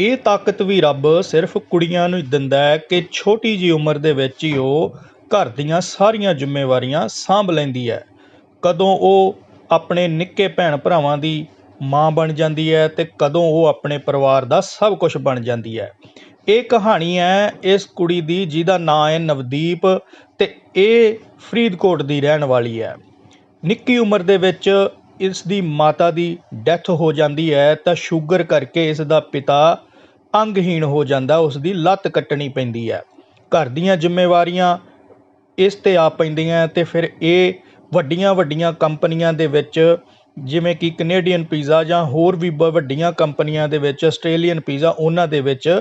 ਇਹ ਤਾਕਤ ਵੀ ਰੱਬ ਸਿਰਫ ਕੁੜੀਆਂ ਨੂੰ ਹੀ ਦਿੰਦਾ ਹੈ ਕਿ ਛੋਟੀ ਜਿਹੀ ਉਮਰ ਦੇ ਵਿੱਚ ਹੀ ਉਹ ਘਰ ਦੀਆਂ ਸਾਰੀਆਂ ਜ਼ਿੰਮੇਵਾਰੀਆਂ ਸਾਂਭ ਲੈਂਦੀ ਹੈ। ਕਦੋਂ ਉਹ ਆਪਣੇ ਨਿੱਕੇ ਭੈਣ ਭਰਾਵਾਂ ਦੀ ਮਾਂ ਬਣ ਜਾਂਦੀ ਹੈ ਤੇ ਕਦੋਂ ਉਹ ਆਪਣੇ ਪਰਿਵਾਰ ਦਾ ਸਭ ਕੁਝ ਬਣ ਜਾਂਦੀ ਹੈ। ਇਹ ਕਹਾਣੀ ਹੈ ਇਸ ਕੁੜੀ ਦੀ ਜਿਹਦਾ ਨਾਂ ਹੈ ਨਵਦੀਪ ਤੇ ਇਹ ਫਰੀਦਕੋਟ ਦੀ ਰਹਿਣ ਵਾਲੀ ਹੈ। ਨਿੱਕੀ ਉਮਰ ਦੇ ਵਿੱਚ ਇਸ ਦੀ ਮਾਤਾ ਦੀ ਡੈਥ ਹੋ ਜਾਂਦੀ ਹੈ ਤਾਂ ਸ਼ੂਗਰ ਕਰਕੇ ਇਸ ਦਾ ਪਿਤਾ ਅੰਗਹੀਣ ਹੋ ਜਾਂਦਾ ਉਸ ਦੀ ਲੱਤ ਕੱਟਣੀ ਪੈਂਦੀ ਹੈ। ਘਰ ਦੀਆਂ ਜ਼ਿੰਮੇਵਾਰੀਆਂ ਇਸ ਤੇ ਆ ਪੈਂਦੀਆਂ ਤੇ ਫਿਰ ਇਹ ਵੱਡੀਆਂ ਵੱਡੀਆਂ ਕੰਪਨੀਆਂ ਦੇ ਵਿੱਚ, ਜਿਵੇਂ ਕਿ ਕੈਨੇਡੀਅਨ ਪੀਜ਼ਾ ਜਾਂ ਹੋਰ ਵੀ ਬ- ਵੱਡੀਆਂ ਕੰਪਨੀਆਂ ਦੇ ਵਿੱਚ ਆਸਟ੍ਰੇਲੀਅਨ ਪੀਜ਼ਾ ਉਹਨਾਂ ਦੇ ਵਿੱਚ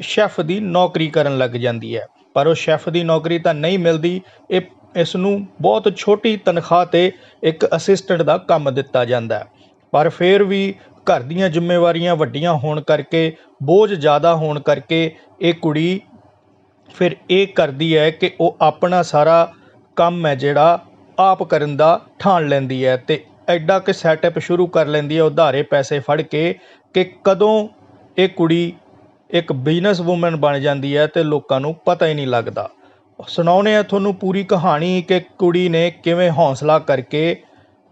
ਸ਼ੈਫ ਦੀ ਨੌਕਰੀ ਕਰਨ ਲੱਗ ਜਾਂਦੀ ਹੈ। ਪਰ ਉਹ ਸ਼ੈਫ ਦੀ ਨੌਕਰੀ ਤਾਂ ਨਹੀਂ ਮਿਲਦੀ, ਇਹ ਇਸ ਨੂੰ ਬਹੁਤ ਛੋਟੀ ਤਨਖਾਹ ਤੇ ਇੱਕ ਅਸਿਸਟੈਂਟ ਦਾ ਕੰਮ ਦਿੱਤਾ ਜਾਂਦਾ ਪਰ ਫਿਰ ਵੀ ਘਰ ਦੀਆਂ ਜ਼ਿੰਮੇਵਾਰੀਆਂ ਵੱਡੀਆਂ ਹੋਣ ਕਰਕੇ, ਬੋਝ ਜ਼ਿਆਦਾ ਹੋਣ ਕਰਕੇ ਇਹ ਕੁੜੀ ਫਿਰ ਇਹ ਕਰਦੀ ਹੈ ਕਿ ਉਹ ਆਪਣਾ ਸਾਰਾ ਕੰਮ ਹੈ ਜਿਹੜਾ ਆਪ ਕਰਨ ਦਾ ਠਾਣ ਲੈਂਦੀ ਹੈ ਤੇ ਐਡਾ ਕਿ ਸੈਟਅਪ ਸ਼ੁਰੂ ਕਰ ਲੈਂਦੀ ਹੈ ਉਧਾਰੇ ਪੈਸੇ ਫੜ ਕੇ ਕਿ ਕਦੋਂ ਇਹ ਕੁੜੀ ਇੱਕ ਬਿਜ਼ਨਸ ਵੂਮਨ ਬਣ ਜਾਂਦੀ ਹੈ ਤੇ ਲੋਕਾਂ ਨੂੰ ਪਤਾ ਹੀ ਨਹੀਂ ਲੱਗਦਾ। ਸੁਣਾਉਣੇ ਆ ਤੁਹਾਨੂੰ ਪੂਰੀ ਕਹਾਣੀ ਕਿ ਕੁੜੀ ਨੇ ਕਿਵੇਂ ਹੌਸਲਾ ਕਰਕੇ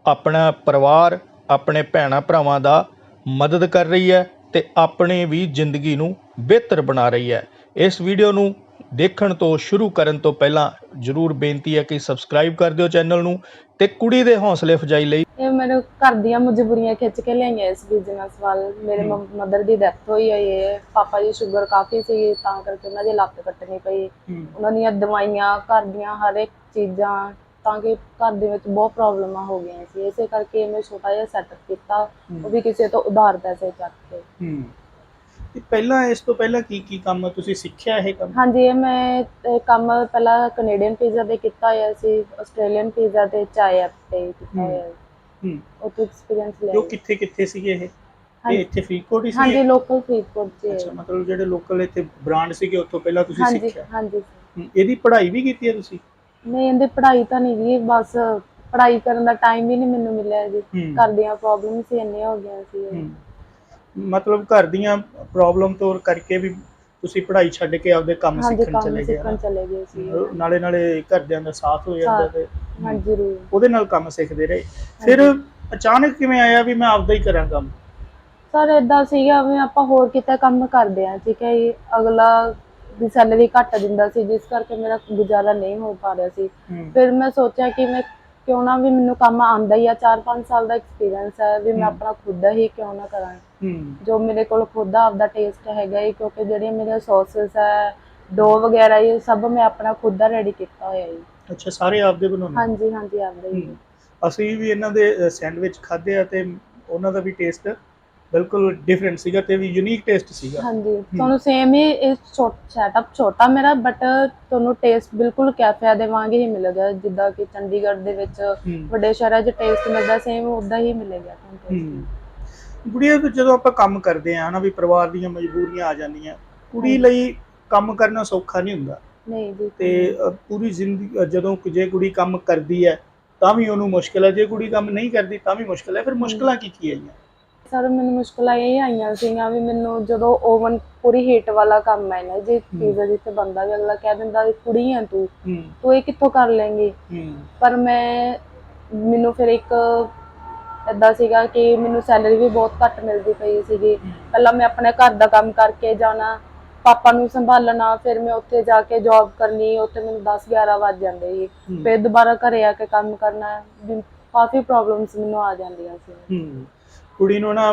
ਆਪਣਾ ਪਰਿਵਾਰ, ਆਪਣੇ ਭੈਣਾਂ ਭਰਾਵਾਂ ਦਾ ਮਦਦ ਕਰ ਰਹੀ ਹੈ ਤੇ ਆਪਣੇ ਵੀ ਜ਼ਿੰਦਗੀ ਨੂੰ ਬਿਹਤਰ ਬਣਾ ਰਹੀ ਹੈ। ਇਸ ਵੀਡੀਓ ਨੂੰ ਦੇਖਣ ਤੋਂ ਸ਼ੁਰੂ ਕਰਨ ਤੋਂ ਪਹਿਲਾਂ ਜਰੂਰ ਬੇਨਤੀ ਹੈ ਕਿ ਸਬਸਕ੍ਰਾਈਬ ਕਰ ਦਿਓ ਚੈਨਲ ਨੂੰ ਤੇ ਕੁੜੀ ਦੇ ਹੌਸਲੇ ਅਫਜਾਈ ਲਈ। ਇਹ ਮੇਰੇ ਘਰ ਦੀਆਂ ਮਜਬੂਰੀਆਂ ਖਿੱਚ ਕੇ ਲਿਆਈਆਂ ਇਸ ਬਿਜ਼ਨਸ ਵੱਲ ਮੇਰੇ ਮਦਰ ਦੀ ਡੈਥ ਹੋਈ ਹੈ ਪਾਪਾ ਜੀ ਸ਼ੂਗਰ ਕਾਫੀ ਸੀ ਤਾਂ ਕਰਕੇ ਉਹਨਾਂ ਦੀ ਲੱਤ ਕੱਟਣੀ ਪਈ। ਉਹਨਾਂ ਦੀਆਂ ਦਵਾਈਆਂ ਘਰ ਦੀਆਂ ਹਰ ਇੱਕ ਚੀਜ਼ਾਂ ਤਾਂ ਕਿ ਘਰ ਦੇ ਵਿੱਚ ਬਹੁਤ ਪ੍ਰੋਬਲਮਾਂ ਹੋ ਗਈਆਂ ਸੀ। ਇਸੇ ਕਰਕੇ ਮੈਂ ਛੋਟਾ ਜਿਹਾ ਸੈਟਅਪ ਕੀਤਾ। ਉਹ ਵੀ ਕਿਸੇ ਤੋਂ ਉਧਾਰ ਪੈਸੇ ਚੱਕ ਕੇ। ਹੂੰ। ਤੇ ਪਹਿਲਾਂ ਇਸ ਤੋਂ ਪਹਿਲਾਂ ਕੀ ਕੀ ਕੰਮ ਤੁਸੀਂ ਸਿੱਖਿਆ ਇਹ ਕੰਮ? ਹਾਂਜੀ ਇਹ ਮੈਂ ਇਹ ਕੰਮ ਪਹਿਲਾਂ ਕੈਨੇਡੀਅਨ ਪੀਜ਼ਾ ਤੇ ਕੀਤਾ ਹੋਇਆ ਸੀ। ਆਸਟ੍ਰੇਲੀਅਨ ਪੀਜ਼ਾ ਤੇ ਚਾਏ ਐਪ ਤੇ ਕੀਤਾ ਹੋਇਆ। ਹੈ। ਹੂੰ ਉਹ ਤੋਂ ਐਕਸਪੀਰੀਅੰਸ ਜੋ। ਲਿਆ ਕਿੱਥੇ ਕਿੱਥੇ ਸੀਗੇ ਇਹ? ਇਹ ਹਾਂਜੀ। ਇੱਥੇ ਫਰੀਦਕੋਟ ਹੀ ਹਾਂਜੀ ਸੀਗੇ ਲੋਕਲ ਫਰੀਦਕੋਟ ਚ ਅੱਛਾ ਮਤਲਬ ਜਿਹੜੇ ਲੋਕਲ ਇੱਥੇ ਬ੍ਰਾਂਡ ਸੀਗੇ ਉੱਥੋਂ ਪਹਿਲਾਂ ਤੁਸੀਂ ਹਾਂਜੀ ਸਿੱਖਿਆ। ਹਾਂਜੀ। ਹੂੰ, ਇਹਦੀ ਪੜ੍ਹਾਈ ਵੀ ਕੀਤੀ ਹੈ ਤੁਸੀਂ? ਨਹੀਂ ਇਹਦੇ ਪੜ੍ਹਾਈ ਤਾਂ ਨਹੀਂ ਗਈ ਬਸ ਪੜ੍ਹਾਈ ਕਰਨ ਦਾ ਟਾਈਮ ਹੀ ਨਹੀਂ ਮੈਨੂੰ ਮਿਲਿਆ ਜੀ ਹੂੰ। ਘਰ ਦੀਆਂ ਪ੍ਰੋਬਲਮਸ ਹੀ ਇੰਨੀਆਂ ਹੋ ਗਈਆਂ ਸੀ। ਮਤਲਬ ਘਰ ਦੀਆਂ ਪ੍ਰੋਬਲਮ ਤੋਂ ਕਰਕੇ ਵੀ ਤੁਸੀਂ ਪੜ੍ਹਾਈ ਛੱਡ ਕੇ ਆਪਦੇ ਕੰਮ ਹਾਂਜੀ ਸਿੱਖਣ ਕੰਮ ਚਲੇ ਗਏ ਸਿੱਖਣ ਨਾ? ਚਲੇ ਗਏ ਸੀ ਨਾਲੇ ਨਾਲੇ ਘਰਦਿਆਂ ਦਾ ਸਾਥ ਹੋ ਜਾਂਦਾ ਸਾਥ। ਤੇ ਹਾਂਜੀ ਜ਼ਰੂਰ ਉਹਦੇ ਨਾਲ ਕੰਮ ਸਿੱਖਦੇ ਰਹੇ ਫਿਰ ਅਚਾਨਕ ਕਿਵੇਂ ਆਇਆ ਵੀ ਮੈਂ ਆਪਦਾ ਹੀ ਕਰਾਂ ਕੰਮ ਸਰ ਇਦਾਂ ਸੀਗਾ ਵੀ ਆਪਾਂ ਹੋਰ ਕਿਤੇ ਕੰਮ ਕਰਦੇ ਆ ਠੀਕ ਹੈ ਜੀ ਅਗਲਾ ਦੀ ਸੈਲਰੀ ਘੱਟ ਦਿੰਦਾ ਸੀ ਜਿਸ ਕਰਕੇ ਮੇਰਾ ਗੁਜ਼ਾਰਾ ਨਹੀਂ ਹੋ ਪਾ ਰਿਹਾ ਸੀ। ਫਿਰ ਮੈਂ ਸੋਚਿਆ ਕਿ ਮੈਂ ਕਿਉਂ ਨਾ ਵੀ ਮੈਨੂੰ ਕੰਮ ਆਂਦਾ ਹੀ ਆ 4-5 ਸਾਲ ਦਾ ਐਕਸਪੀਰੀਅੰਸ ਹੈ ਵੀ ਮੈਂ। ਆਪਣਾ ਖੁਦ ਦਾ ਹੀ ਕਿਉਂ ਨਾ ਕਰਾਂ ਜੋ ਮੇਰੇ ਕੋਲ ਖੁਦ ਦਾ ਆਪਦਾ ਟੇਸਟ ਹੈਗਾ ਹੀ ਕਿਉਂਕਿ ਜਿਹੜੀਆਂ ਮੇਰੀਆਂ ਸੌਸਸ ਹੈ ਡੋ ਵਗੈਰਾ ਇਹ ਸਭ ਮੈਂ ਆਪਣਾ ਖੁਦ ਦਾ ਰੈਡੀ ਕੀਤਾ ਹੋਇਆ ਹੈ ਅੱਛਾ ਸਾਰੇ ਆਪਦੇ ਬਣਾਉਂਦੇ ਹਾਂਜੀ ਹਾਂਜੀ ਆਪਦਾ ਹੂੰ। ਅਸੀਂ ਵੀ ਇਹਨਾਂ ਦੇ ਸੈਂਡਵਿਚ ਖਾਦੇ ਆ ਤੇ ਉਹਨਾਂ ਦਾ ਵੀ ਟੇਸਟ ਬਿਲਕੁਲ ਡਿਫਰੈਂਟ ਸੀਗਾ ਤੇ ਵੀ ਯੂਨੀਕ ਟੇਸਟ ਸੀਗਾ। ਹਾਂਜੀ ਤੁਹਾਨੂੰ ਸੇਮ ਹੀ ਇਹ ਸੈਟਅਪ ਛੋਟਾ ਮੇਰਾ ਬਟ ਤੁਹਾਨੂੰ ਟੇਸਟ ਬਿਲਕੁਲ ਕੈਫੇ ਦੇ ਵਾਂਗ ਹੀ ਮਿਲੇਗਾ। ਜਿੱਦਾਂ ਕਿ ਚੰਡੀਗੜ੍ਹ ਦੇ ਵਿੱਚ। ਵੱਡੇ ਸ਼ਹਿਰਾਂ 'ਚ ਟੇਸਟ ਮਿਲਦਾ ਸੇਮ ਉਦਾਂ ਹੀ ਮਿਲੇਗਾ ਤੁਹਾਨੂੰ ਗੁੜੀਆ ਤੇ ਜਦੋਂ ਆਪਾਂ ਕੰਮ ਕਰਦੇ ਆ ਨਾ ਵੀ ਪਰਿਵਾਰ ਦੀਆਂ ਮਜਬੂਰੀਆਂ ਆ ਜਾਂਦੀਆਂ ਕੁੜੀ ਲਈ ਕੰਮ ਕਰਨਾ ਸੌਖਾ ਨਹੀਂ ਹੁੰਦਾ। ਨਹੀਂ ਜੀ। ਤੇ ਪੂਰੀ ਜ਼ਿੰਦਗੀ ਜਦੋਂ ਜੇ ਕੁੜੀ ਕੰਮ ਕਰਦੀ ਹੈ ਤਾਂ ਵੀ ਉਹਨੂੰ ਮੁਸ਼ਕਲ ਹੈ। ਜੇ ਕੁੜੀ ਕੰਮ ਨਹੀਂ ਕਰਦੀ ਤਾਂ ਵੀ ਮੁਸ਼ਕਲ ਹੈ। ਫਿਰ ਮੁਸ਼ਕਲਾਂ ਕੀ ਕੀ ਆਈਆਂ ਸਰ ਮੈਨੂੰ ਮੁਸ਼ਕਲਾਂ ਇਹ ਆਈਆਂ ਸੀਗੀਆਂ ਵੀ ਮੈਨੂੰ ਜਦੋਂ ਓਵਨ ਪੂਰੀ ਹੀਟ ਵਾਲਾ ਕੰਮ ਹੈ ਨਾ ਜੇ ਪੀਜ਼ਾ ਜਿੱਥੇ ਬੰਦਾ ਵੀ ਅਗਲਾ ਕਹਿ ਦਿੰਦਾ ਵੀ ਕੁੜੀ ਹੈ ਤੂੰ ਤੂੰ ਇਹ ਕਿੱਥੋਂ ਕਰ ਲੇਂਗੀ ਪਰ ਮੈਂ ਮੈਨੂੰ ਫਿਰ ਇੱਕ ਏਦਾਂ ਸੀਗਾ ਕਿ ਮੈਨੂੰ ਸੈਲਰੀ ਵੀ ਬਹੁਤ ਘੱਟ ਮਿਲਦੀ ਪਈ ਸੀਗੀ। ਪਹਿਲਾਂ ਮੈਂ ਆਪਣੇ ਘਰ ਦਾ ਕੰਮ ਕਰਕੇ ਜਾਣਾ ਪਾਪਾ ਨੂੰ ਸੰਭਾਲਣਾ ਫਿਰ ਮੈਂ ਉੱਥੇ ਜਾ ਕੇ ਜੌਬ ਕਰਨੀ ਉੱਥੇ ਮੈਨੂੰ 10 11 ਵੱਜ ਜਾਂਦੇ ਸੀ। ਫਿਰ ਦੁਬਾਰਾ ਘਰੇ ਆ ਕੇ ਕੰਮ ਕਰਨਾ ਕਾਫੀ ਪ੍ਰੋਬਲਮਸ ਮੈਨੂੰ ਆ ਜਾਂਦੀਆਂ ਸੀ। ਹੂੰ। ਕੁੜੀ ਨੂੰ ਨਾ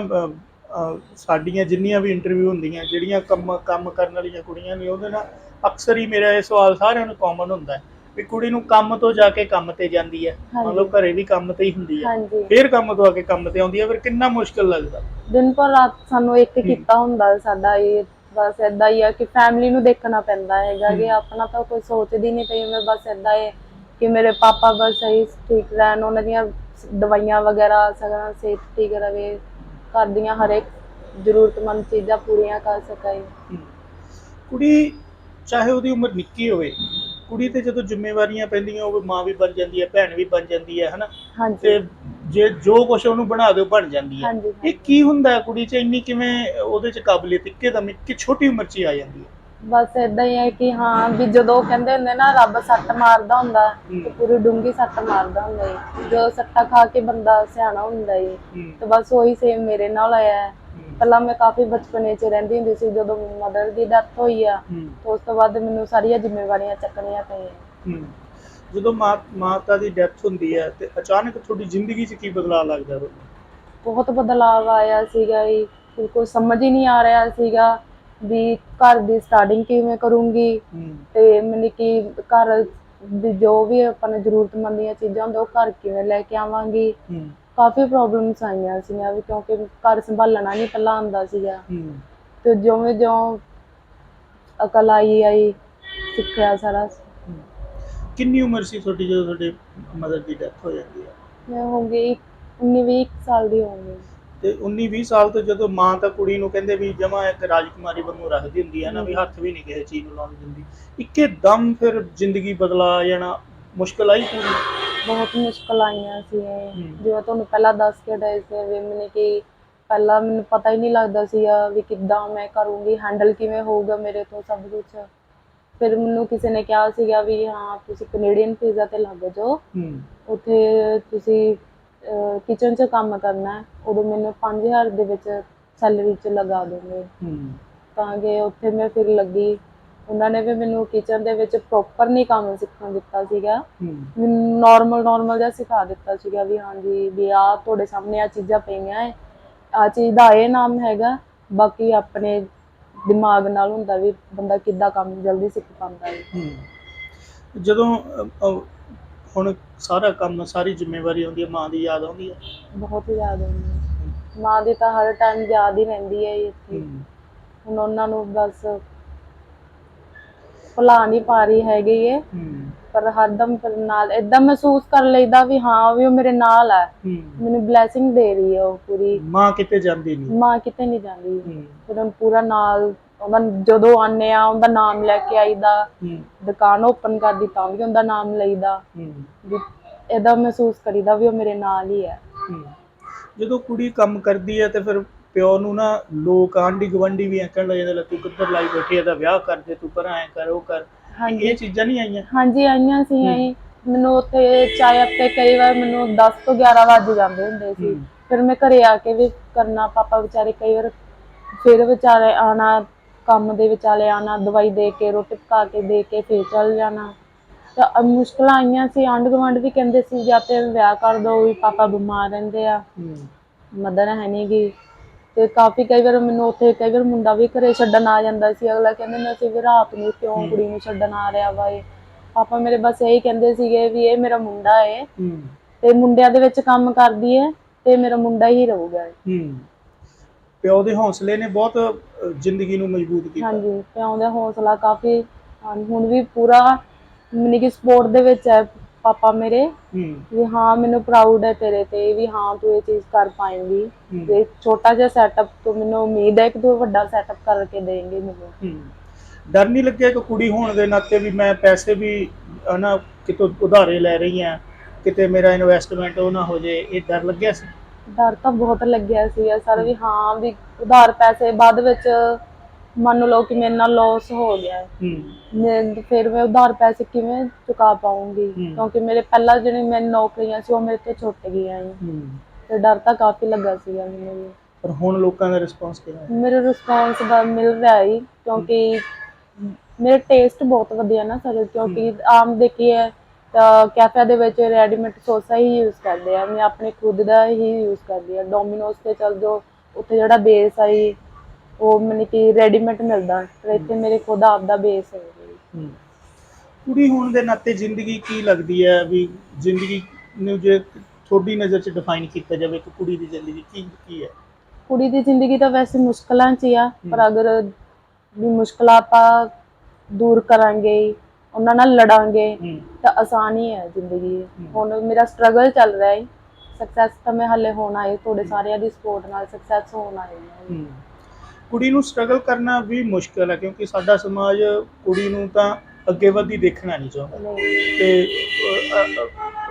ਸਾਡੀਆਂ ਜਿੰਨੀਆਂ ਵੀ ਇੰਟਰਵਿਊ ਹੁੰਦੀਆਂ ਜਿਹੜੀਆਂ ਕੰਮ ਕੰਮ ਕਰਨ ਵਾਲੀਆਂ ਕੁੜੀਆਂ ਨੇ ਉਹਦੇ ਨਾਲ ਅਕਸਰ ਹੀ ਮੇਰਾ ਇਹ ਸਵਾਲ ਸਾਰਿਆਂ ਨੂੰ ਕਾਮਨ ਹੁੰਦਾ ਹੈ ਵੀ ਕੁੜੀ ਨੂੰ ਕੰਮ ਤੋਂ ਜਾ ਕੇ ਕੰਮ ਤੇ ਜਾਂਦੀ ਹੈ। ਮਤਲਬ ਘਰੇ ਵੀ ਕੰਮ ਤੇ ਹੀ ਹੁੰਦੀ ਹੈ। ਫੇਰ ਕੰਮ ਤੋਂ ਆ ਕੇ ਕੰਮ ਤੇ ਆਉਂਦੀ ਹੈ ਫਿਰ ਕਿੰਨਾ ਮੁਸ਼ਕਲ ਲੱਗਦਾ। ਦਿਨ ਪਰ ਰਾਤ ਸਾਨੂੰ ਇੱਕ ਕੀਤਾ ਹੁੰਦਾ ਸਾਡਾ ਇਹ ਬਸ ਏਦਾਂ ਹੀ ਆ ਕਿ ਫੈਮਿਲੀ ਨੂੰ ਦੇਖਣਾ ਪੈਂਦਾ ਹੈਗਾ ਕਿ ਆਪਣਾ ਤਾਂ ਕੋਈ ਸੋਚਦੀ ਨਹੀਂ ਪਈ ਮੈਂ ਬਸ ਏਦਾਂ ਹੈ ਕਿ ਮੇਰੇ ਪਾਪਾ ਬਸ ਸਹੀ ਠੀਕ ਰਹਿਣ ਉਹਨਾਂ ਦੀਆਂ ਦਵਾਈਆਂ ਵਗੈਰਾ ਸਗਣਾ ਸਿਹਤ ਠੀਕ ਰਵੇ ਘਰ ਦੀਆਂ ਹਰ ਇੱਕ ਜ਼ਰੂਰਤਮੰਦ ਚੀਜ਼ਾਂ ਪੂਰੀਆਂ ਕਰ ਸਕਾਏ ਹੂੰ। ਕੁੜੀ ਚਾਹੇ ਉਹਦੀ ਉਮਰ ਨਿੱਕੀ ਹੋਵੇ ਕੁੜੀ ਤੇ ਜਦੋਂ ਜ਼ਿੰਮੇਵਾਰੀਆਂ ਪੈਂਦੀਆਂ ਉਹ ਮਾਂ ਵੀ ਬਣ ਜਾਂਦੀ ਹੈ ਭੈਣ ਵੀ ਬਣ ਜਾਂਦੀ ਹੈ ਹਨਾ? ਤੇ ਜੇ ਜੋ ਕੁਛ ਉਹਨੂੰ ਬਣਾ ਦਿਓ ਬਣ ਜਾਂਦੀ ਹੈ। ਇਹ ਕੀ ਹੁੰਦਾ ਕੁੜੀ 'ਚ? ਇੰਨੀ ਕਿਵੇਂ ਉਹਦੇ 'ਚ ਕਾਬਲੀਅਤ ਇੱਕਦਮ ਕਿ ਛੋਟੀ ਉਮਰ 'ਚ ਆ ਜਾਂਦੀ ਹੈ। ਬਸ ਇਦਾਂ ਹੀ ਹੈ ਕਿ ਹਾਂ ਵੀ ਜਦੋਂ ਕਹਿੰਦੇ ਹੁੰਦੇ ਨਾ ਰੱਬ ਸੱਟ ਮਾਰਦਾ ਹੁੰਦਾ ਤੇ ਪੂਰੀ ਡੂੰਗੀ ਸੱਟ ਮਾਰਦਾ ਹੁੰਦਾ ਹੈ ਜਦੋਂ ਸੱਟਾ ਖਾ ਕੇ ਬੰਦਾ ਸਿਆਣਾ ਹੁੰਦਾ ਹੈ ਹੂੰ, ਤੇ ਬਸ ਉਹੀ ਸੇਮ ਮੇਰੇ ਨਾਲ ਹੂੰ, ਪਹਿਲਾਂ ਮੈਂ ਕਾਫੀ ਬਚਪਨੇ 'ਚ ਰਹਿੰਦੀ ਹੁੰਦੀ ਸੀ ਜਦੋਂ ਮਦਰ ਦੀ ਡੈਥ ਹੋਈ ਆ ਤੇ ਉਸ ਤੋਂ ਬਾਅਦ ਮੈਨੂੰ ਸਾਰੀਆਂ ਜ਼ਿੰਮੇਵਾਰੀਆਂ ਚੱਕਣੀਆਂ ਪਈਆਂ। ਜਦੋਂ ਮਾਤਾ ਦੀ ਡੈਥ ਹੁੰਦੀ ਹੈ ਤੇ ਅਚਾਨਕ ਤੁਹਾਡੀ ਜ਼ਿੰਦਗੀ 'ਚ ਕੀ ਬਦਲਾਅ ਲੱਗਦਾ? ਬਹੁਤ ਬਦਲਾਅ ਆਇਆ ਸੀਗਾ ਜੀ। ਬਿਲਕੁਲ ਸਮਝ ਹੀ ਨਹੀਂ ਆ ਰਿਹਾ ਸੀਗਾ ਵੀ ਘਰ ਦੀ ਸਟਾਰਟਿੰਗ ਕਿਵੇਂ ਕਰੂੰਗੀ ਹੂੰ, ਤੇ ਮੈਨੂੰ ਕਿ ਘਰ ਦੀ ਜੋ ਵੀ ਆਪਾਂ ਨੂੰ ਜ਼ਰੂਰਤਮੰਦ ਦੀਆਂ ਚੀਜ਼ਾਂ ਹੁੰਦੀਆਂ ਉਹ ਘਰ ਕਿਵੇਂ ਲੈ ਕੇ ਆਵਾਂਗੀ। ਹੂੰ, ਕਾਫੀ ਪ੍ਰੋਬਲਮਸ ਆਈਆਂ ਸੀਗੀਆਂ ਵੀ ਕਿਉਂਕਿ ਘਰ ਸੰਭਾਲਣਾ ਨਹੀਂ ਪਹਿਲਾਂ ਆਉਂਦਾ ਸੀਗਾ। ਹੂੰ। ਤੇ ਜਿਵੇਂ ਜਿਉਂ ਅਕਲ ਆਈ ਆਈ ਸਿੱਖਿਆ ਸਾਰਾ। ਕਿੰਨੀ ਉਮਰ ਸੀ ਤੁਹਾਡੀ ਜਦੋਂ ਤੁਹਾਡੇ ਮਦਰ ਦੀ ਡੈਥ ਹੋ ਜਾਂਦੀ ਹੈ? ਮੈਂ ਹੋਊਗੀ 19 20 ਸਾਲ ਦੀ ਹੋਊਗੀ। ਤੇ 19 20 ਸਾਲ ਤੋਂ ਜਦੋਂ ਮਾਂ ਤਾਂ ਕੁੜੀ ਨੂੰ ਕਹਿੰਦੇ ਵੀ ਜਮਾ ਇੱਕ ਰਾਜਕੁਮਾਰੀ ਵਾਂਗੂ ਰੱਖਦੀ ਹੁੰਦੀ ਹੈ ਨਾ ਵੀ ਹੱਥ ਵੀ ਨਹੀਂ ਕਿਸੇ ਚੀਜ਼ ਨੂੰ ਲਾਉਣ ਦਿੰਦੀ। ਇੱਕੇ ਦਮ ਫਿਰ ਜ਼ਿੰਦਗੀ ਬਦਲਾ ਜਾਣਾ ਮੁਸ਼ਕਲ ਆਈ ਪੂਰੀ? ਬਹੁਤ ਮੁਸ਼ਕਲ ਆਈਆਂ ਸੀ। ਜਿਵੇਂ ਤੁਹਾਨੂੰ ਪਹਿਲਾਂ ਦੱਸ ਕੇ ਹਟੇ ਸੀ ਵੀ ਮੈਨੂੰ ਕਿ ਪਹਿਲਾਂ ਮੈਨੂੰ ਪਤਾ ਹੀ ਨਹੀਂ ਲੱਗਦਾ ਸੀ ਵੀ ਕਿੱਦਾਂ ਮੈਂ ਕਰੂੰਗੀ ਹੈਂਡਲ ਕਿਵੇਂ ਹੋਊਗਾ ਮੇਰੇ ਤੋਂ ਸਭ ਕੁਝ ਫਿਰ ਮੈਨੂੰ ਕਿਸੇ ਨੇ ਕਿਹਾ ਸੀਗਾ ਵੀ ਹਾਂ ਤੁਸੀਂ ਕੈਨੇਡੀਅਨ ਪੀਜ਼ਾ ਤੇ ਲੱਗ ਜਾਓ। ਉੱਥੇ ਤੁਸੀਂ ਕਿਚਨ 'ਚ ਕੰਮ ਕਰਨਾ ਹੈ ਉਦੋਂ ਮੈਨੂੰ 5000 ਦੇ ਵਿੱਚ ਸੈਲਰੀ 'ਚ ਲਗਾ ਦੋਗੇ। ਤਾਂ ਕਿ ਉੱਥੇ ਮੈਂ ਫਿਰ ਲੱਗੀ। ਉਹਨਾਂ ਨੇ ਵੀ ਮੈਨੂੰ ਕਿਚਨ ਦੇ ਵਿੱਚ ਪ੍ਰੋਪਰ ਨਹੀਂ ਕੰਮ ਸਿੱਖਣ ਦਿੱਤਾ ਸੀਗਾ। ਹੂੰ। ਨਾਰਮਲ ਨਾਰਮਲ ਜਿਹਾ ਸਿਖਾ ਦਿੱਤਾ ਸੀਗਾ ਵੀ ਹਾਂਜੀ ਵੀ ਆ ਤੁਹਾਡੇ ਸਾਹਮਣੇ ਆ ਚੀਜ਼ਾਂ ਪਈਆਂ ਐ ਆ ਚੀਜ਼ ਦਾ ਇਹ ਨਾਮ ਹੈਗਾ। ਬਾਕੀ ਆਪਣੇ ਦਿਮਾਗ ਨਾਲ ਹੁੰਦਾ ਵੀ ਬੰਦਾ ਕਿੱਦਾਂ ਕੰਮ ਜਲਦੀ ਸਿੱਖ ਪਾਉਂਦਾ ਹੈ। ਜਦੋਂ ਹੁਣ ਸਾਰਾ ਕੰਮ ਸਾਰੀ ਜ਼ਿੰਮੇਵਾਰੀ ਆਉਂਦੀ ਹੈ ਮਾਂ ਦੀ ਯਾਦ ਆਉਂਦੀ ਹੈ। ਬਹੁਤ ਯਾਦ ਆਉਂਦੀ ਹੈ। ਮਾਂ ਦੀ ਤਾਂ ਹਰ ਟਾਈਮ ਯਾਦ ਹੀ ਰਹਿੰਦੀ ਹੈ ਇੱਥੇ ਹੂੰ। ਹੁਣ ਉਹਨਾਂ ਨੂੰ ਬਸ ਭੁਲਾ ਨਹੀਂ ਪਾ ਰਹੀ ਹੈਗੀ ਏ ਹੂੰ। ਪਰ ਹਰਦਮ ਫਿਰ ਨਾਲ ਇਦਾਂ ਮਹਿਸੂਸ ਕਰ ਲਈਦਾ ਵੀ ਹਾਂ ਵੀ ਉਹ ਮੇਰੇ ਨਾਲ ਹੈ। ਮੈਨੂੰ ਬਲੇਸਿੰਗ ਦੇ ਰਹੀ ਹੈ ਉਹ ਪੂਰੀ। ਮਾਂ ਕਿਤੇ ਜਾਂਦੀ ਨਹੀਂ। ਮਾਂ ਕਿਤੇ ਨਹੀਂ ਜਾਂਦੀ। ਹੂੰ। ਫਿਰ ਉਹਨੂੰ ਪੂਰਾ ਨਾਲ ਉਹਦਾ ਜਦੋਂ ਆਨੇ ਆ ਉਹਦਾ ਨਾਮ ਲੈ ਕੇ ਆਈਦਾ। ਦੁਕਾਨ ਓਪਨ ਕਰਦੀ ਤਾਂ ਵੀ ਉਹਦਾ ਨਾਮ ਲਈਦਾ। ਵੀ ਇਹਦਾ ਮਹਿਸੂਸ ਕਰੀਦਾ ਵੀ ਉਹ ਮੇਰੇ ਨਾਲ ਹੀ ਹੈ। ਜਦੋਂ ਕੁੜੀ ਕੰਮ ਕਰਦੀ ਹੈ ਤੇ ਫਿਰ ਪਿਓ ਨੂੰ ਨਾ ਲੋਕ ਆਂਢੀ ਗਵੰਡੀ ਵੀ ਕਹਿਣ ਲੱਗ ਜਾਂਦੇ ਲੈ ਤੂੰ ਕਿੱਧਰ ਲਾਈ ਬੈਠੀ ਇਹਦਾ ਵਿਆਹ ਕਰ ਦੇ ਤੂੰ ਪਰ ਐ ਕਰ ਉਹ ਕਰ। ਇਹ ਚੀਜ਼ਾਂ ਨਹੀਂ ਆਈਆਂ? ਹਾਂਜੀ ਆਈਆਂ ਸੀ ਆਈ। ਮੈਨੂੰ ਉੱਥੇ ਚਾਏ ਹੱਤੇ ਕਈ ਵਾਰ ਮੈਨੂੰ 10 ਤੋਂ 11 ਵੱਜ ਜਾਂਦੇ ਹੁੰਦੇ ਸੀ। ਫਿਰ ਮੈਂ ਘਰੇ ਆ ਕੇ ਵੀ ਕਰਨਾ ਪਾਪਾ ਵਿਚਾਰੇ ਕਈ ਵਾਰ ਫਿਰ ਵਿਚਾਰੇ ਆਣਾ ਕੰਮ ਦੇ ਵਿਚਾਲੇ ਆਣਾ ਦਵਾਈ ਦੇ ਕੇ ਰੋਟੀ ਪਕਾ ਕੇ ਦੇ ਕੇ ਫਿਰ ਚੱਲ ਜਾਣਾ। ਤਾਂ ਮੁਸ਼ਕਲਾਂ ਆਈਆਂ ਸੀ ਆਂਢ ਗੁਆਂਢ ਵੀ ਕਹਿੰਦੇ ਸੀ ਜਾਂ ਤੇ ਵਿਆਹ ਕਰ ਦੋ ਵੀ ਪਾਪਾ ਬਿਮਾਰ ਰਹਿੰਦੇ ਆ। ਮਦਰ ਹੈ ਨੀ ਗੀ। ਤੇ ਕਾਫੀ ਕਈ ਵਾਰ ਮੈਨੂੰ ਉੱਥੇ ਕਈ ਵਾਰ ਮੁੰਡਾ ਵੀ ਘਰੇ ਛੱਡਣ ਆ ਜਾਂਦਾ ਸੀ। ਅਗਲਾ ਕਹਿੰਦੇ ਨਾ ਸੀ ਵੀ ਰਾਤ ਨੂੰ ਕਿਉਂ ਕੁੜੀ ਨੂੰ ਛੱਡਣ ਆ ਰਿਹਾ ਵਾ ਇਹ? ਪਾਪਾ ਮੇਰੇ ਬਸ ਇਹੀ ਕਹਿੰਦੇ ਸੀਗੇ ਵੀ ਇਹ ਮੇਰਾ ਮੁੰਡਾ ਹੂੰ। ਤੇ ਮੁੰਡਿਆਂ ਦੇ ਵਿੱਚ ਕੰਮ ਕਰਦੀ ਹੈ ਤੇ ਮੇਰਾ ਮੁੰਡਾ ਹੀ ਰਹੂਗਾ ਹੂੰ। ਪਿਓ ਦੇ ਹੌਸਲੇ ਨੇ ਬਹੁਤ ਅ, ਜ਼ਿੰਦਗੀ ਨੂੰ ਮਜ਼ਬੂਤ ਕੀਤਾ। ਹਾਂਜੀ ਪਿਓ ਦਾ ਹੌਸਲਾ ਕਾਫੀ ਹਾਂ, ਹੁਣ ਵੀ ਪੂਰਾ ਮਨੀ ਕਿ ਸਪੋਰਟ ਦੇ ਵਿੱਚ ਹੈ ਪਾਪਾ ਮੇਰੇ। ਹੂੰ। ਵੀ ਹਾਂ ਮੈਨੂੰ ਪ੍ਰਾਊਡ ਹੈ ਤੇਰੇ ਤੇ ਵੀ ਹਾਂ ਤੂੰ ਇਹ ਚੀਜ਼ ਕਰ ਪਾਏਂਗੀ। ਹੂੰ। ਤੇ ਛੋਟਾ ਜਿਹਾ ਸੈਟਅਪ ਤੋਂ ਮੈਨੂੰ ਉਮੀਦ ਹੈ ਕਿ ਤੂੰ ਵੱਡਾ ਸੈਟਅਪ ਕਰਕੇ ਦੇਂਗੇ ਮੈਨੂੰ। ਹੂੰ। ਡਰ ਨਹੀਂ ਲੱਗਿਆ ਕਿ ਕੁੜੀ ਹੋਣ ਦੇ ਨਾਤੇ ਵੀ ਮੈਂ ਪੈਸੇ ਵੀ ਹਨਾ ਕਿਤੋਂ ਉਧਾਰੇ ਲੈ ਰਹੀ ਆ ਕਿਤੇ ਮੇਰਾ ਇਨਵੈਸਟਮੈਂਟ ਉਹ ਨਾ ਹੋ ਜੇ ਇਹ ਡਰ ਲੱਗਿਆ ਸੀ? ਡਰ ਤਾਂ ਬਹੁਤ ਲੱਗਿਆ ਸੀ ਸਰ ਵੀ ਹਾਂ ਵੀ ਉਧਾਰ ਪੈਸੇ ਬਾਅਦ ਵਿੱਚ ਮੰਨ ਲਓ ਕਿ ਮੇਰੇ ਨਾਲ ਲਾਸ ਹੋ ਗਿਆ। ਹੈ। ਮੈਂ ਫਿਰ ਮੈਂ ਉਧਾਰ ਪੈਸੇ ਕਿਵੇਂ ਚੁਕਾ ਪਾਉਂਗੀ। ਕਿਉਂਕਿ ਮੇਰੇ ਪਹਿਲਾਂ ਜਿਹੜੀ ਮੇਰੀ ਨੌਕਰੀਆਂ ਸੀ ਉਹ ਮੇਰੇ ਤੋਂ ਛੁੱਟ ਗਈਆਂ ਹੂੰ। ਤੇ ਡਰ ਤਾਂ ਕਾਫੀ ਲੱਗਾ ਸੀਗਾ ਮੈਨੂੰ। ਪਰ ਹੁਣ ਲੋਕਾਂ ਦਾ ਰਿਸਪੌਂਸ ਕਿਹਾ ਹੈ? ਮੇਰੇ ਰਿਸਪੌਂਸ ਦਾ ਮਿਲ ਰਿਹਾ ਹੈ ਕਿਉਂਕਿ ਮੇਰੇ ਟੇਸਟ ਬਹੁਤ ਵਧੀਆ ਨਾ ਸਰ ਕਿਉਂਕਿ ਆਮ ਦੇਖੀਏ ਤਾਂ ਕੈਫੇ ਦੇ ਵਿੱਚ ਰੈਡੀਮੇਡ ਸੋਸਾ ਹੀ ਯੂਜ਼ ਕਰਦੇ ਆ। ਮੈਂ ਆਪਣੇ ਖੁਦ ਦਾ ਹੀ ਯੂਜ਼ ਕਰਦੀ ਆ। ਡੋਮਿਨੋਜ਼ ਤੇ ਚੱਲ ਜਾਓ ਉੱਥੇ ਜਿਹੜਾ ਬੇਸ ਆਈ ਉਹ ਮੈਨੂੰ ਕਿ ਰੈਡੀਮੇਡ ਮਿਲਦਾ। ਪਰ ਇੱਥੇ ਮੇਰੇ ਖੁਦ ਆਪ ਦਾ ਬੇਸ ਹੈ। ਕੁੜੀ ਹੋਣ ਦੇ ਨਾਤੇ ਜ਼ਿੰਦਗੀ ਕੀ ਲੱਗਦੀ ਹੈ? ਵੀ ਜ਼ਿੰਦਗੀ ਨੂੰ ਜੇ ਤੁਹਾਡੀ ਨਜ਼ਰ 'ਚ ਡਿਫਾਈਨ ਕੀਤਾ ਜਾਵੇ ਕਿ ਕੁੜੀ ਦੀ ਜ਼ਿੰਦਗੀ ਕੀ ਕੀ ਹੈ? ਕੁੜੀ ਦੀ ਜ਼ਿੰਦਗੀ ਤਾਂ ਵੈਸੇ ਮੁਸ਼ਕਲਾਂ 'ਚ ਹੀ ਆ ਪਰ ਅਗਰ ਵੀ ਮੁਸ਼ਕਲਾਂ ਆਪਾਂ ਦੂਰ ਕਰਾਂਗੇ ਉਹਨਾਂ ਨਾਲ ਲੜਾਂਗੇ ਤਾਂ ਆਸਾਨ ਹੀ ਜ਼ਿੰਦਗੀ। ਹੁਣ ਮੇਰਾ ਸਟਰਗਲ ਚੱਲ ਰਿਹਾ ਹੈ। ਸਕਸੈਸ ਤਾਂ ਮੈਂ ਹਲੇ ਹੋਣਾ ਹੈ ਤੁਹਾਡੇ ਸਾਰਿਆਂ ਦੀ ਸਪੋਰਟ ਨਾਲ ਸਕਸੈਸ ਹੋਣਾ ਹੈ। ਕੁੜੀ ਨੂੰ ਸਟਰਗਲ ਕਰਨਾ ਵੀ ਮੁਸ਼ਕਲ ਹੈ ਕਿਉਂਕਿ ਸਾਡਾ ਸਮਾਜ ਕੁੜੀ ਨੂੰ ਤਾਂ ਅੱਗੇ ਵਧਦੀ ਦੇਖਣਾ ਨਹੀਂ ਚਾਹੁੰਦਾ। ਤੇ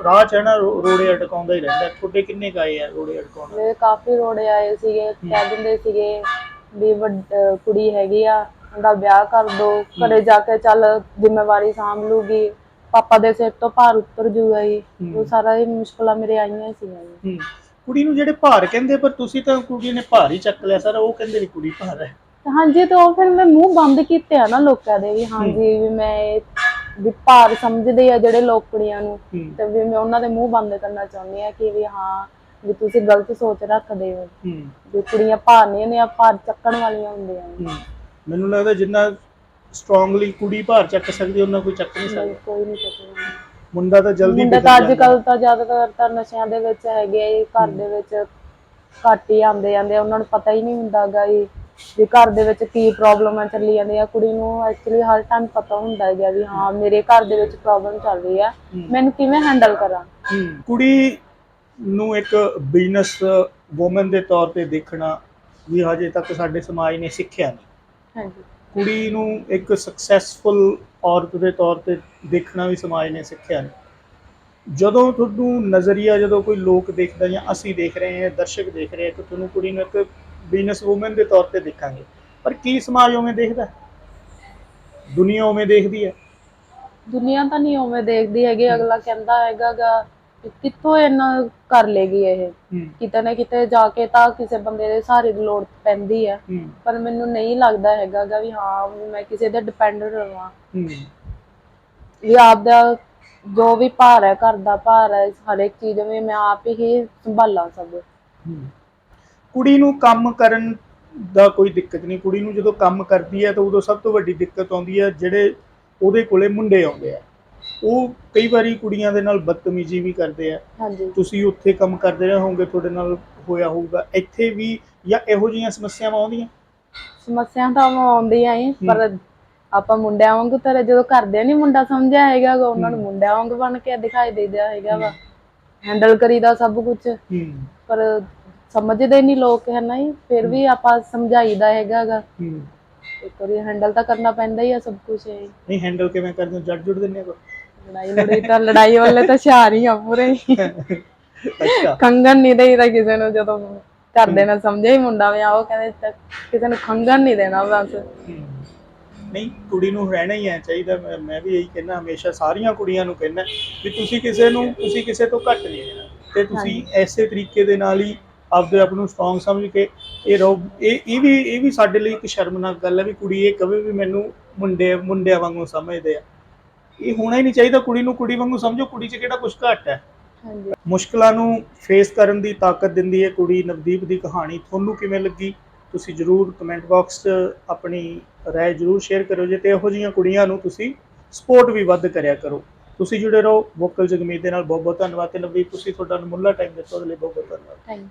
ਰਾਹ ਚ ਹੈ ਨਾ ਰੋੜੇ ਅਟਕਾਉਂਦਾ ਹੀ ਰਹਿੰਦਾ। ਤੁਹਾਡੇ ਕਿੰਨੇ ਗਾਏ ਆ ਰੋੜੇ ਅਟਕਾਉਣ? ਮੇਰੇ ਕਾਫੀ ਰੋੜੇ ਆਏ ਸੀਗੇ ਕਹਿ ਦਿੰਦੇ ਸੀਗੇ ਵੀ ਵੱਡ- ਕੁੜੀ ਹੈਗੀ ਆ ਉਹਦਾ ਵਿਆਹ ਕਰ ਦੋ ਘਰੇ ਜਾ ਕੇ ਚੱਲ ਜ਼ਿੰਮੇਵਾਰੀ ਸਾਂਭ ਲੂਗੀ। ਪਾਪਾ ਦੇ ਸਿਰ ਤੋਂ ਭਾਰ ਉਤਰ ਜੂਗਾ ਜੀ। ਹੂੰ। ਉਹ ਸਾਰਾ ਹੀ ਮੁਸ਼ਕਲਾਂ ਮੇਰੇ ਆਈਆਂ ਸੀਗੀਆਂ ਜੀ। ਹੂੰ। ਕੁੜੀ ਨੂੰ ਜਿਹੜੇ ਭਾਰ ਕਹਿੰਦੇ ਪਰ ਤੁਸੀਂ ਤਾਂ ਕੁੜੀ ਨੇ ਭਾਰ ਹੀ ਚੱਕ ਲਿਆ ਸਰ ਉਹ ਕਹਿੰਦੇ ਵੀ ਕੁੜੀ ਭਾਰ ਹੈ। ਹਾਂਜੀ ਤੇ ਉਹ ਫਿਰ ਮੈਂ ਮੂੰਹ ਬੰਦ ਕੀਤੇ ਆ ਨਾ ਲੋਕਾਂ ਦੇ ਵੀ ਹਾਂਜੀ ਵੀ ਮੈਂ ਇਹ- ਵੀ ਭਾਰ ਸਮਝਦੇ ਆ ਜਿਹੜੇ ਲੋਕ ਕੁੜੀਆਂ ਨੂੰ। ਤੇ ਵੀ ਮੈਂ ਉਹਨਾਂ ਦੇ ਮੂੰਹ ਬੰਦ ਕਰਨਾ ਚਾਹੁੰਦੀ ਆ ਕਿ ਵੀ ਹਾਂ ਵੀ ਤੁਸੀਂ ਗਲਤ ਸੋਚ ਰੱਖਦੇ ਹੋ। ਵੀ ਕੁੜੀਆਂ ਭਾਰ ਨਹੀਂ ਹੁੰਦੀਆਂ ਭਾਰ ਚੱਕਣ ਵਾਲੀਆਂ ਹੁੰਦੀਆਂ ਨੇ। ਮੈਨੂੰ ਲੱਗਦਾ ਜਿੰਨਾ ਸਟਰੋਂਗਲੀ ਕੁੜੀ ਭਾਰ ਚੱਕ ਸਕਦੀ ਉਹਨਾਂ ਕੋਈ ਚੱਕ ਨਹੀਂ ਸਕਦਾ। ਕੋਈ ਨਹੀਂ ਚੱਕਦਾ ਮੁੰਡਾ ਤਾਂ ਜਲਦੀ ਮੁੰਡੇ ਤਾਂ ਅੱਜ। ਕੱਲ ਤਾਂ ਜ਼ਿਆਦਾਤਰ ਤਾਂ ਨਸ਼ਿਆਂ ਦੇ ਵਿੱਚ ਹੈਗੇ ਆ ਜੀ, ਘਰ ਦੇ ਵਿੱਚ ਘੱਟ ਹੀ ਆਉਂਦੇ ਜਾਂਦੇ ਆ, ਉਹਨਾਂ ਨੂੰ ਪਤਾ ਹੀ ਨਹੀਂ ਹੁੰਦਾਗਾ ਜੀ ਵੀ ਘਰ ਦੇ ਵਿੱਚ ਕੀ ਪ੍ਰੋਬਲਮ ਆ ਚੱਲੀ ਜਾਂਦੀ ਆ। ਕੁੜੀ ਨੂੰ ਐਕਚੁਅਲੀ ਹਰ ਟਾਈਮ ਪਤਾ ਹੁੰਦਾ ਹੈਗਾ ਵੀ ਹਾਂ ਮੇਰੇ ਘਰ ਦੇ ਵਿੱਚ ਪ੍ਰੋਬਲਮ ਚੱਲ ਰਹੀ ਆ। ਮੈਨੂੰ ਕਿਵੇਂ ਹੈਂਡਲ ਕਰਾਂ? ਹੂੰ। ਕੁੜੀ ਨੂੰ ਇੱਕ ਬਿਜ਼ਨਸ ਵੂਮਨ ਦੇ ਤੌਰ ਤੇ ਦੇਖਣਾ ਵੀ ਹਜੇ ਤੱਕ ਸਾਡੇ ਸਮਾਜ ਨੇ ਸਿੱਖਿਆ ਨਹੀਂ। ਹਾਂਜੀ। ਕੁੜੀ ਨੂੰ ਇੱਕ ਸਕਸੈਸਫੁਲ ਔਰਤ ਦੇ ਤੌਰ ਤੇ ਦੇਖਣਾ ਵੀ ਸਮਾਜ ਨੇ ਸਿੱਖਿਆ ਨਹੀਂ ਜਦੋਂ ਤੁਹਾਨੂੰ ਨਜ਼ਰੀਆ ਜਦੋਂ ਕੋਈ ਲੋਕ ਦੇਖਦਾ ਜਾਂ ਅਸੀਂ ਦੇਖ ਰਹੇ ਹਾਂ ਦਰਸ਼ਕ ਦੇਖ ਰਹੇ ਆ ਕਿ ਤੁਹਾਨੂੰ ਕੁੜੀ ਨੂੰ ਇੱਕ ਬਿਜ਼ਨਸ ਵੂਮਨ ਦੇ ਤੌਰ ਤੇ ਦੇਖਾਂਗੇ। ਪਰ ਕੀ ਸਮਾਜ ਉਵੇਂ ਦੇਖਦਾ? ਦੁਨੀਆ ਉਵੇਂ ਦੇਖਦੀ ਹੈ? ਦੁਨੀਆ ਤਾਂ ਨਹੀਂ ਉਵੇਂ ਦੇਖਦੀ ਹੈਗੀ। ਅਗਲਾ ਕਹਿੰਦਾ ਹੈਗਾਗਾ ਕਿੱਥੋਂ ਇਹਨਾਂ ਕਰ ਲੇਗੀ ਇਹ? ਕਿਤੇ ਨਾ ਕਿਤੇ ਜਾ ਕੇ ਤਾਂ ਕਿਸੇ ਬੰਦੇ ਦੇ ਸਹਾਰੇ ਦੀ ਲੋੜ ਪੈਂਦੀ ਆ। ਹੂੰ। ਪਰ ਮੈਨੂੰ ਨਹੀਂ ਲੱਗਦਾ ਹੈਗਾ ਗਾ ਵੀ ਹਾਂ ਵੀ ਮੈਂ ਕਿਸੇ ਤੇ ਡਿਪੈਂਡ ਰਹਾਂ ਵੀ ਆਪਦਾ ਜੋ ਵੀ ਭਾਰ ਹੈ ਘਰ ਦਾ ਭਾਰ ਹੈ ਹਰ ਇੱਕ ਚੀਜ਼ ਵੀ ਮੈਂ ਆਪ ਹੀ ਸੰਭਾਲਾਂ ਸਭ। ਕੁੜੀ ਨੂੰ ਕੰਮ ਕਰਨ ਦਾ ਕੋਈ ਦਿੱਕਤ ਨਹੀਂ। ਕੁੜੀ ਨੂੰ ਜਦੋਂ ਕੰਮ ਕਰਦੀ ਹੈ ਤਾਂ ਉਦੋਂ ਸਭ ਤੋਂ ਵੱਡੀ ਦਿੱਕਤ ਆਉਂਦੀ ਹੈ ਜਿਹੜੇ ਉਹਦੇ ਕੋਲੇ ਮੁੰਡੇ ਆਉਂਦੇ ਆ। ਉਹ ਕਈ ਵਾਰੀ ਕੁੜੀਆਂ ਦੇ ਨਾਲ ਬਦਤਮੀਜ਼ੀ ਵੀ ਕਰਦੇ ਆ। ਹਾਂਜੀ। ਤੁਸੀਂ ਉੱਥੇ ਕੰਮ ਕਰਦੇ ਰਹੇ ਹੋਵੋਗੇ ਤੁਹਾਡੇ ਨਾਲ ਹੋਇਆ ਹੋਊਗਾ। ਇੱਥੇ ਵੀ ਜਾਂ ਇਹੋ ਜਿਹੀਆਂ ਸਮੱਸਿਆਵਾਂ ਆਉਂਦੀਆਂ? ਸਮੱਸਿਆ ਤਾਂ ਆਉਂਦੀਆਂ ਹੀ ਪਰ ਆਪਾਂ ਮੁੰਡਿਆਂ ਵਾਂਗੂ ਤਾਂ ਜਦੋਂ ਕਰਦੇ ਨਹੀਂ ਮੁੰਡਾ ਸਮਝਿਆ ਹੈਗਾ ਉਹਨਾਂ ਨੂੰ ਮੁੰਡਿਆਂ ਵਾਂਗ ਬਣ ਕੇ ਦਿਖਾਈ ਦੇਦਾ ਹੈਗਾ ਵਾ। ਹੈਂਡਲ ਕਰੀਦਾ ਸਭ ਕੁਝ ਪਰ ਸਮਝਦੇ ਨਹੀਂ ਲੋਕ ਹੈ ਨਾ ਫਿਰ ਵੀ ਆਪਾਂ ਸਮਝਾਈਦਾ ਹੈਗਾ ਗਾ। ਹੂੰ। ਇੱਕ ਵਾਰੀ ਹੈਂਡਲ ਤਾਂ ਕਰਨਾ ਪੈਂਦਾ ਹੀ ਆ ਸਭ ਕੁਝ ਨਹੀਂ ਹੈਂਡਲ ਕਿਵੇਂ ਕਰਦੇ ਜੱਟ ਜੁੜ ਦਿੰਦੇ ਆ ਲੜਾਈ ਲੜੀ ਤਾਂ ਲੜਾਈ ਵਾਲੇ ਤਾਂ ਹੁਸ਼ਿਆਰ ਹੀ ਆ ਪੂਰੇ। ਹੀ। ਅੱਛਾ। ਖੰਗਣ ਨਹੀਂ ਦੇਈਦਾ ਕਿਸੇ ਨੂੰ ਜਦੋਂ ਕਰਦੇ ਨਾ ਸਮਝੇ ਹੀ ਮੁੰਡਾ ਵੀ ਆ ਉਹ ਕਹਿੰਦੇ ਤਾਂ ਕਿਸੇ ਨੂੰ ਖੰਗਣ ਨਹੀਂ ਦੇਣਾ ਬਸ। ਨਹੀਂ ਕੁੜੀ ਨੂੰ ਰਹਿਣਾ ਹੀ ਹੈ ਚਾਹੀਦਾ ਮੈਂ ਮੈਂ ਵੀ ਇਹੀ ਕਹਿੰਦਾ ਹਮੇਸ਼ਾ ਸਾਰੀਆਂ ਕੁੜੀਆਂ ਨੂੰ ਕਹਿੰਦਾ ਵੀ ਤੁਸੀਂ ਕਿਸੇ ਨੂੰ ਤੁਸੀਂ ਕਿਸੇ ਤੋਂ ਘੱਟ ਨਹੀਂ ਰਹਿਣਾ। ਤੇ ਤੁਸੀਂ ਐਸੇ ਤਰੀਕੇ ਦੇ ਨਾਲ ਹੀ ਆਪਦੇ ਆਪ ਨੂੰ ਸਟਰੋਂਗ ਸਮਝ ਕੇ ਇਹ ਰਹੋ। ਇਹ ਇਹ ਵੀ ਇਹ ਵੀ ਸਾਡੇ ਲਈ ਇੱਕ ਸ਼ਰਮਨਾਕ ਗੱਲ ਹੈ ਵੀ ਕੁੜੀ ਇਹ ਕਵੇ ਵੀ ਮੈਨੂੰ ਮੁੰਡੇ ਮੁੰਡਿਆਂ ਵਾਂਗੂ ਸਮਝਦੇ ਆ। ਇਹ ਹੋਣਾ ਹੀ ਨਹੀਂ ਚਾਹੀਦਾ। ਕੁੜੀ ਨੂੰ ਕੁੜੀ ਵਾਂਗੂ ਸਮਝੋ ਕੁੜੀ 'ਚ ਕਿਹੜਾ ਕੁਝ ਘੱਟ ਹੈ। ਹਾਂਜੀ। ਮੁਸ਼ਕਲਾਂ ਨੂੰ ਫੇਸ ਕਰਨ ਦੀ ਤਾਕਤ ਦਿੰਦੀ ਹੈ ਕੁੜੀ। ਨਵਦੀਪ ਦੀ ਕਹਾਣੀ ਤੁਹਾਨੂੰ ਕਿਵੇਂ ਲੱਗੀ? ਤੁਸੀਂ ਜਰੂਰ ਕਮੈਂਟ ਬਾਕਸ 'ਚ ਆਪਣੀ ਰਾਏ ਜਰੂਰ ਸ਼ੇਅਰ ਕਰੋ ਜੇ ਤੇ ਇਹੋ ਜਿਹੀਆਂ ਕੁੜੀਆਂ ਨੂੰ ਤੁਸੀਂ ਸਪੋਰਟ ਵੀ ਵੱਧ ਕਰਿਆ ਕਰੋ। ਤੁਸੀਂ ਜੁੜੇ ਰਹੋ ਵੋਕਲ ਜਗਮੀਤ ਦੇ ਨਾਲ। ਬਹੁਤ ਬਹੁਤ ਧੰਨਵਾਦ ਤੇ ਨਵਦੀਪ ਤੁਸੀਂ ਤੁਹਾਡਾ ਅਨਮੁੱਲਾ ਟਾਈਮ ਦਿੱਤਾ। ਉਹਦੇ ਲਈ ਬਹੁਤ ਬਹੁਤ ਧੰਨਵਾਦ ਥੈਂਕ ਯੂ